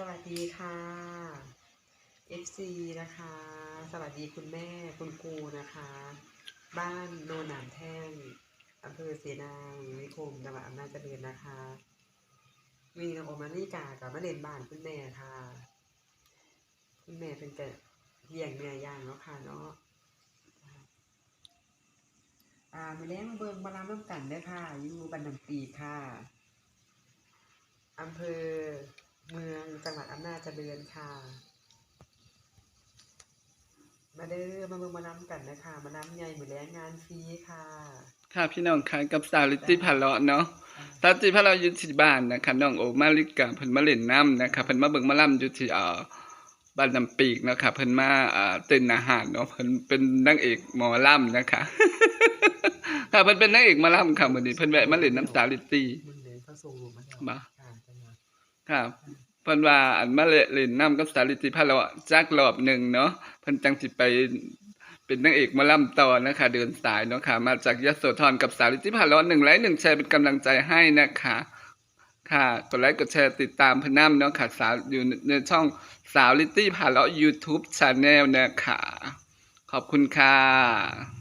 สวัสดีค่ะ FC นะคะ สวัสดีคุณแม่คุณครูนะคะ บ้านโนนหนามแท่งอำเภอเสนางนิคมจังหวัดอำนาจเจริญนะคะมีน้องโอมานิกากับมาเลนบ้านคุณแม่ค่ะ คุณแม่เป็นกะเลี้ยงเนื้อย่างเนาะค่ะเนาะอ่ามาเลี้ยงเบิงมาลำน้ำกันเด้ค่ะ อยู่บันนังปีค่ะอำเภอ เมืองจังหวัดอำนาจเจริญค่ะ มาเด้อมาเมืองมาน้ำกันนะคะมาน้ำใหญ่เหมือนแรงงานฟรีค่ะ ค่ะพี่น้องค่ะกับสาวลิตตี้พาเลาะเนาะสาวลิตตี้พาเลาะอยู่ที่บ้านนะคะน้องโอมาลิกาเพิ่นมาเล่นน้ำนะคะเพิ่นมาเบิ่งหมาล่ำอยู่ที่เอ่อบ้านน้ำปีกเนาะค่ะเพิ่นมาเอ่อเต้นอาหารเนาะเพิ่นเป็นนางเอกหมอล่ำนะคะค่ะเพิ่นเป็นนางเอกหมาล่ำค่ะมื้อนี้เพิ่นแวะมาเล่นน้ำสาวลิตตี้มึงเลยเขาส่งรูปมาแล้วมาค่ะจังหวะค่ะเพิ่นว่าอันมาเล่นน้ำกับสาวลิตตี้พาเลาะจักรอบหนึ่งเนาะพิ่นจังสิไปเป็นนางเอกมาล่ำต่อนะคะ เดินสายเนาะค่ะ มาจากยโสธรกับสาวลิจิพาร้อนหนึ่งไลค์หนึ่งแชร์เป็นกำลังใจให้นะคะ ค่ะกดไลค์กดแชร์ติดตามพน้ำเนาะค่ะสาวอยู่ในช่องสาวลิตี้พาเลาะ YouTube Channel นะคะขอบคุณค่ะ